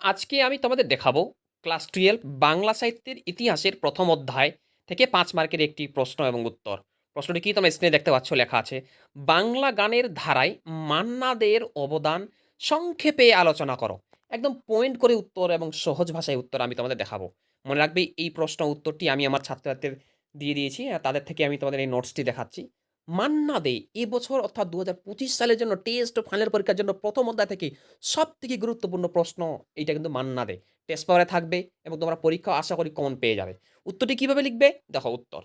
আজকে আমি তোমাদের দেখাবো ক্লাস টুয়েলভ বাংলা সাহিত্যের ইতিহাসের প্রথম অধ্যায় থেকে পাঁচ মার্কের একটি প্রশ্ন এবং উত্তর। প্রশ্নটি কি তোমরা স্ক্রিনে দেখতে পাচ্ছ? লেখা আছে, বাংলা গানের ধারায় মান্নাদের অবদান সংক্ষেপে আলোচনা করো। একদম পয়েন্ট করে উত্তর এবং সহজ ভাষায় উত্তর আমি তোমাদের দেখাবো। মনে রাখবে, এই প্রশ্ন উত্তরটি আমি আমার ছাত্রছাত্রীদের দিয়ে দিয়েছি তাদের থেকে আমি তোমাদের এই নোটসটি দেখাচ্ছি। মান্না দে এবছর অর্থাৎ দু হাজার পঁচিশ সালের জন্য টেস্ট ফাইনাল পরীক্ষার জন্য প্রথম অধ্যায় থেকে সব থেকে গুরুত্বপূর্ণ প্রশ্ন এইটা কিন্তু মান্না দে। টেস্ট পেপারে থাকবে এবং তোমরা পরীক্ষা আশা করি কমন পেয়ে যাবে। উত্তরটি কীভাবে লিখবে? দেখো উত্তর।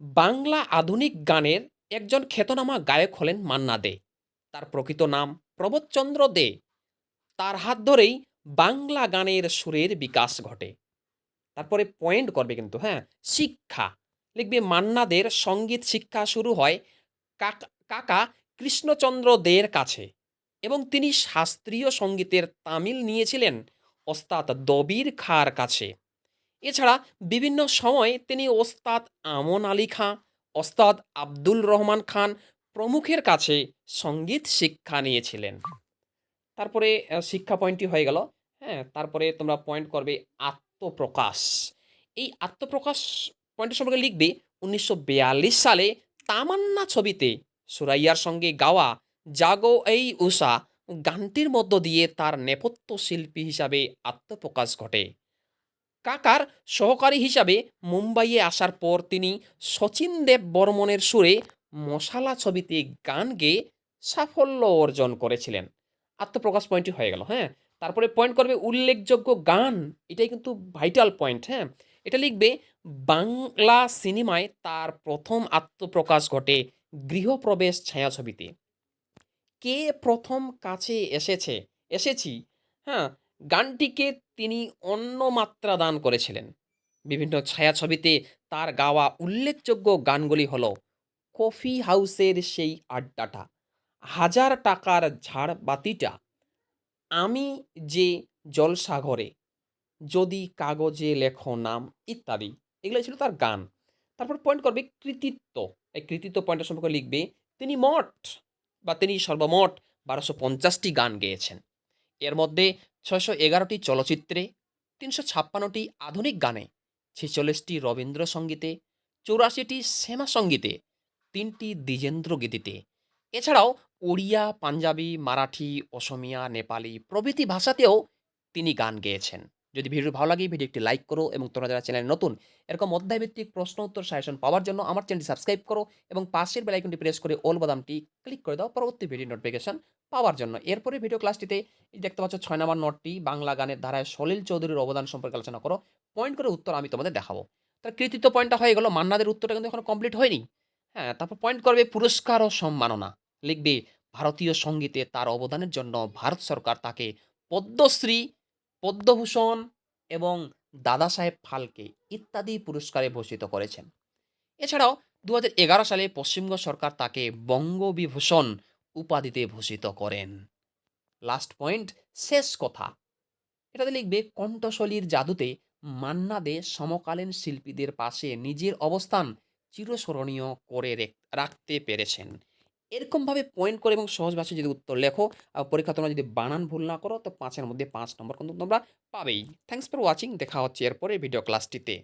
বাংলা আধুনিক গানের একজন খ্যাতনামা গায়ক হলেন মান্না দে। তার প্রকৃত নাম প্রবোধচন্দ্র দে। তার হাত ধরেই বাংলা গানের সুরের বিকাশ ঘটে। তারপরে পয়েন্ট করবে কিন্তু হ্যাঁ শিক্ষা। লিখবে, মান্নাদের সংগীত শিক্ষা শুরু হয় কাকা কৃষ্ণচন্দ্র দের কাছে এবং তিনি শাস্ত্রীয় সঙ্গীতের তামিল নিয়েছিলেন ওস্তাদ দবির খাঁর কাছে। এছাড়া বিভিন্ন সময় তিনি ওস্তাদ আমন আলী খাঁ, ওস্তাদ আব্দুল রহমান খান প্রমুখের কাছে সংগীত শিক্ষা নিয়েছিলেন। তারপরে শিক্ষা পয়েন্টটি হয়ে গেল। হ্যাঁ তারপরে তোমরা পয়েন্ট করবে আত্মপ্রকাশ। এই আত্মপ্রকাশ পয়েন্টের সম্পর্কে লিখবে, উনিশশো বিয়াল্লিশ সালে তামান্না ছবিতে সুরাইয়ার সঙ্গে গাওয়া জাগো এই উষা গানটির মধ্য দিয়ে তার নেপথ্য শিল্পী হিসাবে আত্মপ্রকাশ ঘটে। কাকার সহকারী হিসাবে মুম্বাইয়ে আসার পর তিনি শচীন দেব বর্মনের সুরে মশালা ছবিতে গান গেয়ে সাফল্য অর্জন করেছিলেন। আত্মপ্রকাশ পয়েন্টটি হয়ে গেল হ্যাঁ? তারপরে পয়েন্ট করবে উল্লেখযোগ্য গান, এটাই কিন্তু ভাইটাল পয়েন্ট হ্যাঁ? এটা লিখবে বাংলা সিনেমায় তার প্রথম আত্মপ্রকাশ ঘটে গৃহপ্রবেশ ছায়াছবিতে। কে প্রথম কাছে এসেছে? এসেছি। হ্যাঁ গানটিকে তিনি অন্য মাত্রা দান করেছিলেন। বিভিন্ন ছায়াছবিতে তার গাওয়া উল্লেখযোগ্য গানগুলি হলো কফি হাউসের সেই আড্ডাটা, হাজার টাকার ঝাড় বাতিটা, আমি যে জলসাগরে যদি কাগজে লেখো নাম ইত্যাদি। এগুলো ছিল তার গান। তারপর পয়েন্ট করবে কৃতিত্ব। এই কৃতিত্ব পয়েন্টের সম্পর্কে লিখবে, তিনি মঠ বা তিনি সর্বমোট বারোশো পঞ্চাশটি গান গেয়েছেন। এর মধ্যে ছয়শো এগারোটি চলচ্চিত্রে, তিনশো ছাপ্পান্নটি আধুনিক গানে, ছেচল্লিশটি রবীন্দ্রসঙ্গীতে, চৌরাশিটি শ্যামা সঙ্গীতে তিনটি দ্বিজেন্দ্র গীতিতে এছাড়াও ওড়িয়া, পাঞ্জাবি, মারাঠি, অসমিয়া, নেপালি প্রভৃতি ভাষাতেও তিনি গান গেয়েছেন। যদি ভিডিও ভালো লাগে ভিডিও একটি লাইক করো এবং তোমরা যারা চ্যানেল নতুন, এরকম অধ্যায়ভিত্তিক প্রশ্ন উত্তর সাজেশন পাওয়ার জন্য আমার চ্যানেলটি সাবস্ক্রাইব করো এবং পাশের বেলাইকনটি প্রেস করে ওল বাদামটি ক্লিক করে দাও পরবর্তী ভিডিও নোটিফিকেশন পাওয়ার জন্য। এরপরে ভিডিও ক্লাসটিতে দেখতে পাচ্ছ ছয় নম্বর নোটটি বাংলা গানের ধারায় সলিল চৌধুরীর অবদান সম্পর্কে আলোচনা করো পয়েন্ট করে উত্তর আমি তোমাদের দেখাবো। তার কৃতিত্ব পয়েন্টটা হয়ে গেল, মান্নাদের উত্তরটা কিন্তু এখন কমপ্লিট হয়নি। হ্যাঁ তারপর পয়েন্ট করবে পুরস্কার ও সম্মাননা। লিখবে, ভারতীয় সঙ্গীতে তার অবদানের জন্য ভারত সরকার তাকে পদ্মশ্রী পদ্মভূষণ এবং দাদা সাহেব ফালকে ইত্যাদি পুরস্কারে ভূষিত করেছেন। এছাড়াও দু হাজার এগারো সালে পশ্চিমবঙ্গ সরকার তাকে বঙ্গবিভূষণ উপাধিতে ভূষিত করেন। লাস্ট পয়েন্ট, শেষ কথা। এটাতে লিখবে, কণ্ঠশলীর জাদুতে মান্না দে সমকালীন শিল্পীদের পাশে নিজের অবস্থান চিরস্মরণীয় করে রেখ- রাখতে পেরেছেন। এরকমভাবে পয়েন্ট করে এবং সহজ ভাষায় যদি উত্তর লেখো আর পরীক্ষা তোমরা যদি বানান ভুল না করো, তো পাঁচের মধ্যে পাঁচ নম্বর কিন্তু তোমরা পাবেই। থ্যাংকস ফর ওয়াচিং দেখা হচ্ছে এরপরে ভিডিও ক্লাসটিতে